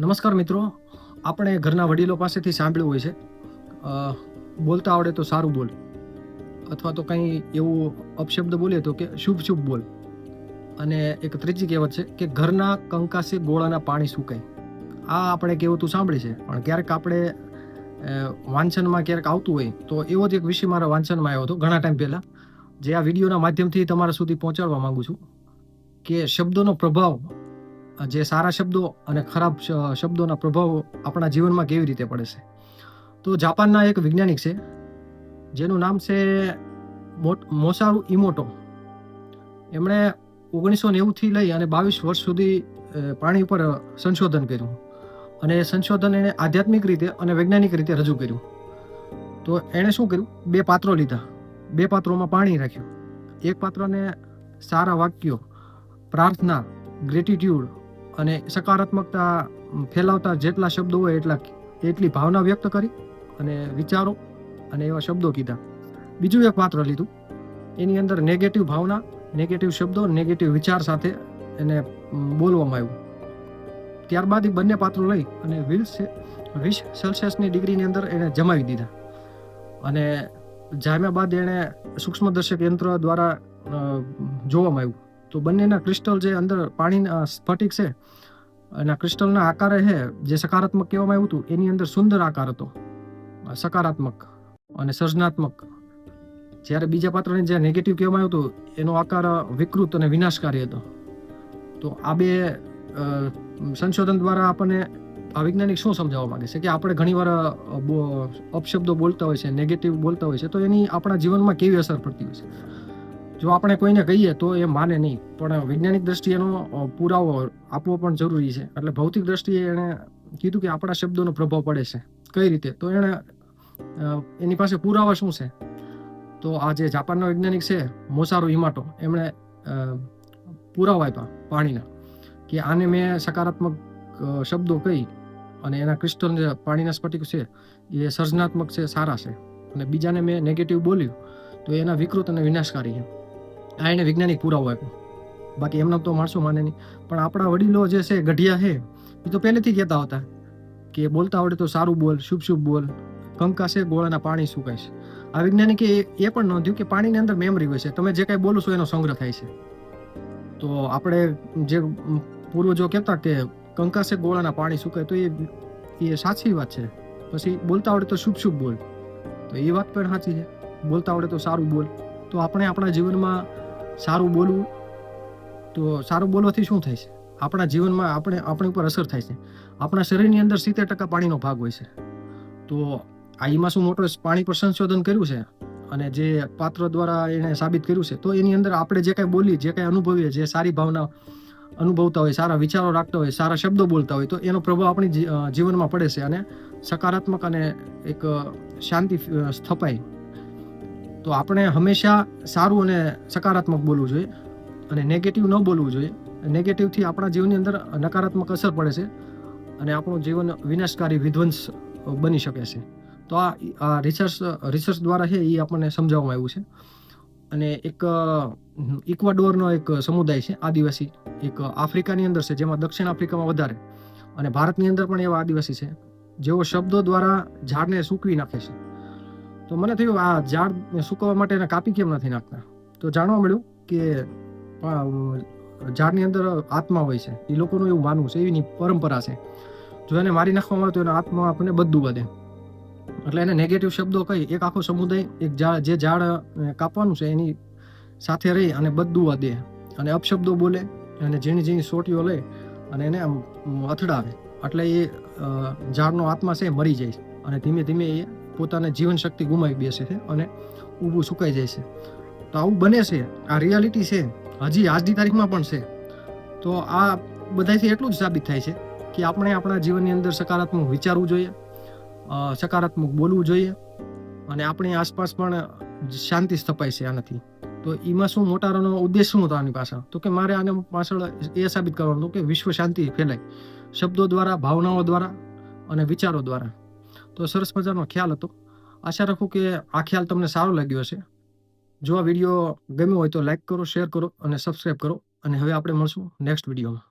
નમસ્કાર મિત્રો. આપણે ઘરના વડીલો પાસેથી સાંભળ્યું હોય છે. બોલતા આવડે તો સારું બોલ. અથવા તો કંઈ એવું અપશબ્દ બોલીએ તો કે શુભ શુભ બોલ. અને એક ત્રીજી કહેવત છે કે ઘરના કંકાસે ગોળાના પાણી સુકાય. આ આપણે કહેવતું સાંભળી છે. પણ ક્યારેક આપણે વાંચનમાં ક્યારેક આવતું હોય તો એવો જ એક વિષય મારા વાંચનમાં આવ્યો હતો ઘણા ટાઈમ પહેલાં. જે આ વિડીયોના માધ્યમથી તમારા સુધી પહોંચાડવા માંગુ છું. કે શબ્દોનો પ્રભાવ જે સારા શબ્દો અને ખરાબ શબ્દોના પ્રભાવ આપણા જીવનમાં કેવી રીતે પડે છે. તો જાપાનના એક વૈજ્ઞાનિક છે, જેનું નામ છે મોસારુ ઇમોટો એમણે ઓગણીસો નેવુંથી લઈ અને બાવીસ વર્ષ સુધી પાણી ઉપર સંશોધન કર્યું. અને એ સંશોધન એણે આધ્યાત્મિક રીતે અને વૈજ્ઞાનિક રીતે રજૂ કર્યું. તો એણે શું કર્યું? બે પાત્રો લીધા. બે પાત્રોમાં પાણી રાખ્યું. એક પાત્રને સારા વાક્યો, પ્રાર્થના, ગ્રેટિટ્યુડ અને સકારાત્મકતા ફેલાવતા જેટલા શબ્દો હોય એટલા એટલી ભાવના વ્યક્ત કરી અને વિચારો અને એવા શબ્દો કીધા. બીજું એક પાત્ર લીધું. એની અંદર નેગેટિવ ભાવના નેગેટિવ શબ્દો નેગેટિવ વિચાર સાથે એને બોલવામાં આવ્યું. ત્યારબાદ એ બંને પાત્રો લઈ અને વીસ વીસ સેલ્સિયસની ડિગ્રીની અંદર એને જમાવી દીધા. અને જામ્યા બાદ એણે સૂક્ષ્મદર્શક યંત્ર દ્વારા જોવામાં આવ્યું. તો બંનેના ક્રિસ્ટલ જે અંદર પાણીના સ્ફટિક છે, એના ક્રિસ્ટલના આકારે છે, જે સકારાત્મક કહેવામાં આવ્યું હતું, એની અંદર સુંદર આકાર હતો. સકારાત્મક અને સર્જનાત્મક. જ્યારે બીજા પાત્રને જે નેગેટિવ કહેવામાં આવ્યું હતું, એનો આકાર વિકૃત અને વિનાશકારી હતો. તો આ બે સંશોધન દ્વારા આપણને આ વૈજ્ઞાનિક શું સમજાવવા માંગે છે? કે આપણે ઘણીવાર અપશબ્દો બોલતા હોય છે નેગેટિવ બોલતા હોય છે, તો એની આપણા જીવનમાં કેવી અસર પડતી હોય છે? જો આપણે કોઈને કહીએ તો એ માને નહીં. પણ વૈજ્ઞાનિક દ્રષ્ટિએ એનો પુરાવો આપવો પણ જરૂરી છે. એટલે ભૌતિક દ્રષ્ટિએ એણે કીધું કે આપણા શબ્દોનો પ્રભાવ પડે છે. કઈ રીતે? તો એણે એની પાસે પુરાવા શું છે? તો આ જે જાપાનનો વૈજ્ઞાનિક છે, મોસારો ઇમાટો એમણે પુરાવા આપ્યા પાણીના કે આને મેં સકારાત્મક શબ્દો કહી અને એના ક્રિસ્ટલ પાણીના સ્ફટિક છે, એ સર્જનાત્મક છે, સારા છે. અને બીજાને મેં નેગેટિવ બોલ્યું, તો એના વિકૃત અને વિનાશકારી છે. આ એને વૈજ્ઞાનિક પુરાવો આપ્યો. બાકી એમના તો માણસો માને નહીં. પણ આપણા વડીલો જે છે, ગઢિયા છે, એ તો પહેલેથી કહેતા હતા કે બોલતા આવડે તો સારું બોલ, શુભ શુભ બોલ. કંકાશે ગોળાના પાણી સુકાય છે આ વૈજ્ઞાનિકે એ પણ નોંધ્યું કે પાણીની અંદર મેમરી હોય છે. તમે જે કાંઈ બોલો છો એનો સંગ્રહ થાય છે. તો આપણે જે પૂર્વજો કહેતા કે કંકાશે ગોળાના પાણી સુકાય, તો એ એ સાચી વાત છે. પછી બોલતા આવડે તો શુભ શુભ બોલ. તો એ વાત પણ સાચી છે. બોલતા આવડે તો સારું બોલ. તો આપણે આપણા જીવનમાં સારું બોલવું, તો સારું બોલવાથી શું થાય છે? આપણા જીવનમાં આપણે, આપણી ઉપર અસર થાય છે. આપણા શરીરની અંદર સિત્તેર ટકા પાણીનો ભાગ હોય છે. તો આ એમાં શું મોટો પાણી પર સંશોધન કર્યું છે? અને જે પાત્ર દ્વારા એણે સાબિત કર્યું છે, તો એની અંદર આપણે જે કાંઈ બોલીએ, જે કાંઈ અનુભવીએ, જે સારી ભાવના અનુભવતા હોય, સારા વિચારો રાખતા હોય, સારા શબ્દો બોલતા હોય, તો એનો પ્રભાવ આપણી જીવનમાં પડે છે અને સકારાત્મક અને એક શાંતિ સ્થપાય તો આપણે હંમેશા સારું અને સકારાત્મક બોલવું જોઈએ અને નેગેટિવ ન બોલવું જોઈએ. નેગેટિવથી આપણા જીવનની અંદર નકારાત્મક અસર પડે છે અને આપણું જીવન વિનાશકારી વિધ્વંસ બની શકે છે. તો આ રિસર્ચ રિસર્ચ દ્વારા છે એ આપણને સમજાવવામાં આવ્યું છે. અને એક ઇક્વાડોરનો એક સમુદાય છે, આદિવાસી. એક આફ્રિકાની અંદર છે, જેમાં દક્ષિણ આફ્રિકામાં વધારે અને ભારતની અંદર પણ એવા આદિવાસી છે, જેઓ શબ્દો દ્વારા ઝાડને સૂકવી નાખે છે. તો મને થયું આ ઝાડ સુકવવા માટે એને કાપી કેમ નથી નાખતા? તો જાણવા મળ્યું કે ઝાડની અંદર આત્મા હોય છે. એ લોકોનું એવું માનવું છે, એની પરંપરા છે. જો એને મારી નાખવામાં આવે તો એનો આત્મા આપણને બધું બધે એટલે એને નેગેટિવ શબ્દો કહી એક આખો સમુદાય, એક ઝાડ જે ઝાડ કાપવાનું છે એની સાથે રહી અને બધું વધે. અને અપશબ્દો બોલે અને ઝીણી ઝીણી સોટીઓ લે અને એને આમ અથડાવે. એટલે એ ઝાડનો આત્મા છે મરી જાય અને ધીમે ધીમે એ પોતાને જીવન શક્તિ ગુમાવી બેસે છે અને ઊભું સુકાઈ જાય છે. તો આવું બને છે. આ રિયાલિટી છે. હજી આજની તારીખમાં પણ છે. તો આ બધાથી એટલું જ સાબિત થાય છે કે આપણે આપણા જીવનની અંદર સકારાત્મક વિચારવું જોઈએ સકારાત્મક બોલવું જોઈએ અને આપણી આસપાસ પણ શાંતિ સ્થપાય છે આનાથી. તો એમાં શું મોટારાનો ઉદ્દેશ શું હતો આની પાછળ? તો કે મારે આને પાછળ એ સાબિત કરવાનું કે વિશ્વ શાંતિ ફેલાય. શબ્દો દ્વારા, ભાવનાઓ દ્વારા અને વિચારો દ્વારા. તો સરસ મજાનો ખ્યાલ હતો. આશા રાખું કે આ ખ્યાલ તમને સારો લાગ્યો હશે. જો આ વીડિયો ગમ્યો હોય તો લાઈક કરો શેર કરો અને સબસ્ક્રાઈબ કરો. અને હવે આપણે મળશું નેક્સ્ટ વિડીયોમાં.